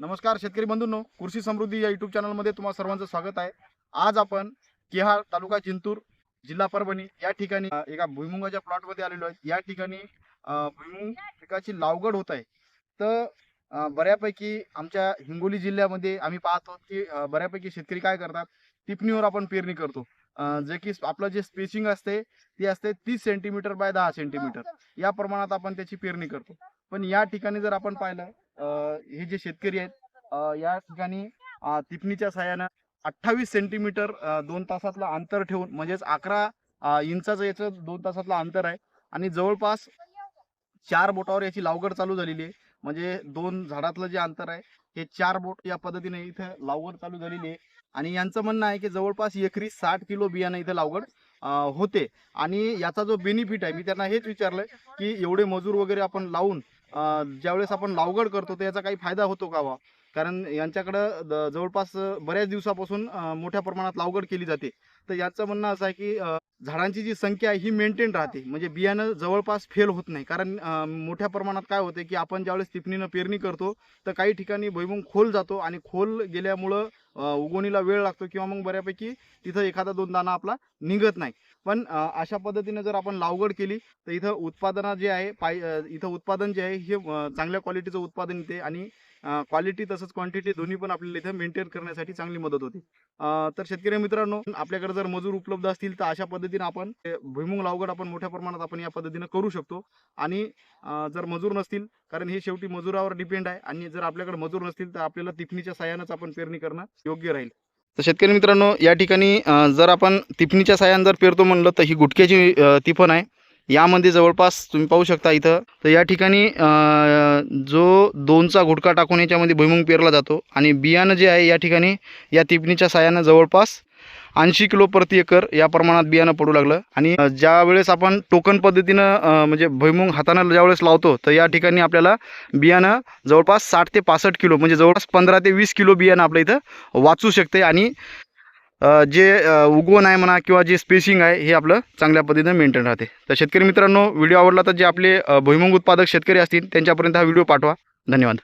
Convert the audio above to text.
नमस्कार शेतकरी बंधूंनो कृषी समृद्धी या युट्यूब चॅनलमध्ये तुम्हाला सर्वांचं स्वागत आहे. आज आपण केहाळ तालुका जिंतूर जिल्हा परभणी या ठिकाणी एका भुईमुगाच्या प्लॉटमध्ये आलेलो आहे. या ठिकाणी भुईमुंग भुईमुग पिकाची लावगड होत आहे. तर बऱ्यापैकी आमच्या हिंगोली जिल्ह्यामध्ये आम्ही पाहतो की बऱ्यापैकी शेतकरी काय करतात टिपणीवर आपण पेरणी करतो. जे की आपलं जे स्पेसिंग असते ती असते तीस सेंटीमीटर बाय दहा सेंटीमीटर या प्रमाणात आपण त्याची पेरणी करतो. पण या ठिकाणी जर आपण पाहिलं हे जे शेतकरी आहेत या ठिकाणी तिपणीच्या टिपणीच्या साह्यानं अठ्ठावीस सेंटीमीटर दोन तासातलं अंतर ठेवून म्हणजेच अकरा इंचाचं याचं दोन तासातलं अंतर आहे. आणि जवळपास चार बोटावर याची लावगड चालू झालेली आहे. म्हणजे दोन झाडातलं जे अंतर आहे हे चार बोट या पद्धतीने इथं लावगड चालू झालेली आहे. आणि यांचं म्हणणं आहे की जवळपास एकरी साठ किलो बियाणं इथं लागवड होते. आणि याचा जो बेनिफिट आहे मी त्यांना हेच विचारलं की एवढे मजूर वगैरे आपण लावून ज्यावेळेस आपण लावगड करतो त्याचा काही फायदा होतो का बा? कारण यांच्याकडं द- जवळपास बऱ्याच दिवसापासून मोठ्या प्रमाणात लावगड केली जाते. तर याचं म्हणणं असं आहे की झाडांची जी संख्या आहे ही मेंटेन राहते. म्हणजे बियाणं जवळपास फेल होत नाही. कारण मोठ्या प्रमाणात काय होते की आपण ज्यावेळेस तिपणीनं पेरणी करतो तर काही ठिकाणी भुईमुंग खोल जातो आणि खोल गेल्यामुळं उगवणीला वेळ लागतो किंवा मग बऱ्यापैकी तिथं एखादा दोन दाना आपला निघत नाही. पण अशा पद्धतीने जर आपण लागवड केली तर इथं उत्पादना जे आहे पाय इथं उत्पादन जे आहे हे चांगल्या क्वालिटीचं उत्पादन येते आणि क्वालिटी तसंच क्वांटिटी दोन्ही पण आपल्याला इथं मेंटेन करण्यासाठी चांगली मदत होते. तर शेतकरी मित्रांनो आपल्याकडे जर मजूर उपलब्ध असतील तर अशा पद्धतीने आपण भुईमुंग लावगड लागवड आपण मोठ्या प्रमाणात आपण या पद्धतीनं करू शकतो. आणि जर मजूर नसतील कारण हे शेवटी मजुरावर डिपेंड आहे. आणि जर आपल्याकडे मजूर नसतील तर आपल्याला तिफणीच्या साह्यानंच आपण पेरणी करणं योग्य राहील. तर शेतकरी मित्रांनो या ठिकाणी जर आपण तिफणीच्या साह्यानं जर पेरतो म्हणलं तर ही गुटक्याची तिफण आहे. यामध्ये जवळपास तुम्ही पाहू शकता इथं. तर या ठिकाणी जो दोनचा गुटखा टाकून याच्यामध्ये भुईमुंग पेरला जातो. आणि बियाणं जे आहे या ठिकाणी या तिपणीच्या साह्यानं जवळपास ऐंशी किलो प्रति एकर या प्रमाणात बियाणं पडू लागलं. आणि ज्या वेळेस आपण टोकन पद्धतीनं म्हणजे भुईमुंग हातानं ज्यावेळेस लावतो तर या ठिकाणी आपल्याला बियाणं जवळपास साठ ते पासष्ट किलो म्हणजे जवळपास पंधरा ते वीस किलो बियाणं आपल्या इथं वाचू शकते. आणि जे उगवण आहे म्हणा किंवा जे स्पेसिंग आहे हे आपलं चांगल्या पद्धतीनं मेंटेन राहते. तर शेतकरी मित्रांनो व्हिडिओ आवडला तर जे आपले भुईमुंग उत्पादक शेतकरी असतील त्यांच्यापर्यंत हा व्हिडिओ पाठवा. धन्यवाद.